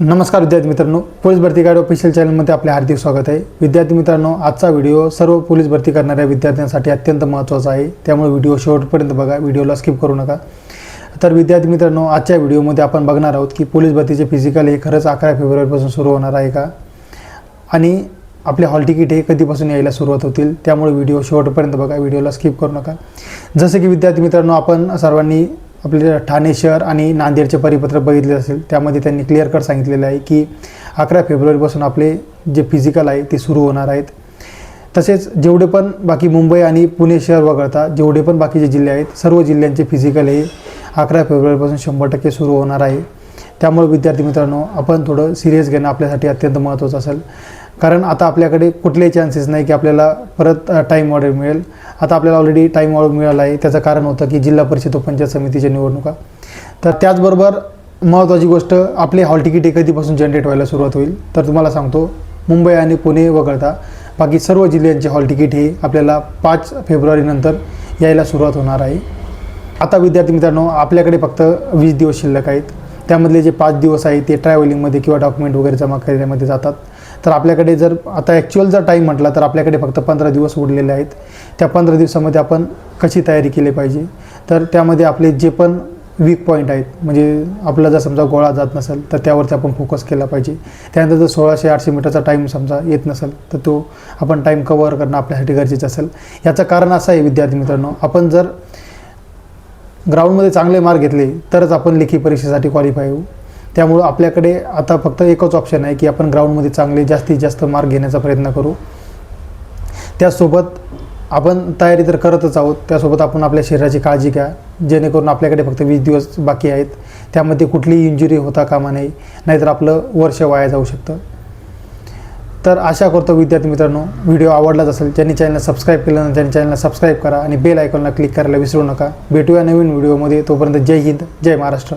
नमस्कार विद्यार्थी मित्रांनो पोलीस भरती गाईड ऑफिशियल चॅनलमध्ये आपले हार्दिक स्वागत आहे. विद्यार्थी मित्रांनो आजचा व्हिडिओ सर्व पोलीस भरती करणाऱ्या विद्यार्थ्यांसाठी अत्यंत महत्त्वाचा आहे. त्यामुळे व्हिडिओ शेवटपर्यंत बघा व्हिडिओला स्किप करू नका. तर विद्यार्थी मित्रांनो आजच्या व्हिडिओमध्ये आपण बघणार आहोत की पोलीस भरतीचे फिजिकल हे खरंच अकरा फेब्रुवारीपासून सुरू होणार आहे का? आणि आपले हॉल तिकीट हे कधीपासून यायला सुरुवात होतील? त्यामुळे व्हिडिओ शेवटपर्यंत बघा व्हिडिओला स्किप करू नका. जसं की विद्यार्थी मित्रांनो आपण सर्वांनी आपले ठाणे शहर आणि नांदेडचे परिपत्रक बघितले असेल त्यामध्ये त्यांनी क्लिअर कट सांगितलेलं आहे की अकरा फेब्रुवारीपासून आपले जे फिजिकल आहे ते सुरू होणार आहेत. तसेच जेवढे पण बाकी मुंबई आणि पुणे शहर वगळता जेवढे पण बाकीचे जिल्हे आहेत सर्व जिल्ह्यांचे फिजिकल हे अकरा फेब्रुवारीपासून शंभर टक्के सुरू होणार आहे. त्यामुळे विद्यार्थी मित्रांनो आपण थोडं सिरियस घेणं आपल्यासाठी अत्यंत महत्त्वाचं असेल. कारण आता आपल्याकडे कुठलेही चान्सेस नाही की आपल्याला परत टाईम ऑर्डर मिळेल. आता आपल्याला ऑलरेडी टाईम ऑर्डर मिळाला आहे. त्याचं कारण होतं की जिल्हा परिषद व पंचायत समितीच्या निवडणुका. तर त्याचबरोबर महत्त्वाची गोष्ट आपले हॉल तिकीट हे कधीपासून जनरेट व्हायला सुरुवात होईल तर तुम्हाला सांगतो मुंबई आणि पुणे वगळता बाकी सर्व जिल्ह्यांचे हॉल तिकीट हे आपल्याला पाच फेब्रुवारीनंतर यायला सुरुवात होणार आहे. आता विद्यार्थी मित्रांनो आपल्याकडे फक्त वीस दिवस शिल्लक आहेत. त्यामधले जे पाच दिवस आहेत ते ट्रॅव्हलिंगमध्ये किंवा डॉक्युमेंट वगैरे जमा करण्यामध्ये जातात. तर आपल्याकडे जर आता ॲक्च्युअल जर टाईम म्हटला तर आपल्याकडे फक्त पंधरा दिवस उरलेले आहेत. त्या पंधरा दिवसामध्ये आपण कशी तयारी केली पाहिजे? तर त्यामध्ये आपले जे पण वीक पॉईंट आहेत म्हणजे आपला जर समजा गोळा जात नसेल तर त्यावरती आपण फोकस केला पाहिजे. त्यानंतर जर सोळाशे आठशे मीटरचा टाईम समजा येत नसेल तर तो आपण टाईम कवर करणं आपल्यासाठी गरजेचं असेल. याचं कारण असं आहे विद्यार्थी मित्रांनो आपण जर ग्राउंडमध्ये चांगले मार्क घेतले तरच आपण लेखी परीक्षेसाठी क्वालिफाय होऊ. त्यामुळं आपल्याकडे आता फक्त एकच ऑप्शन आहे की आपण ग्राउंडमध्ये चांगले जास्तीत जास्त मार्क घेण्याचा प्रयत्न करू. त्यासोबत आपण तयारी तर करतच आहोत. त्यासोबत आपण आपल्या शरीराची काळजी घ्या. जेणेकरून आपल्याकडे फक्त वीस दिवस बाकी आहेत. त्यामध्ये कुठलीही इंजुरी होता कामा नये. नाहीतर आपलं वर्ष वाया जाऊ शकतं. तर आशा करतो विद्यार्थी मित्रांनो व्हिडिओ आवडलाच असेल ज्यांनी चॅनलला सबस्क्राईब केलं नाही त्यांनी चॅनलला सबस्क्राईब करा आणि बेल आयकॉनला क्लिक करायला विसरू नका. भेटूया नवीन व्हिडिओमध्ये. तोपर्यंत जय हिंद जय महाराष्ट्र.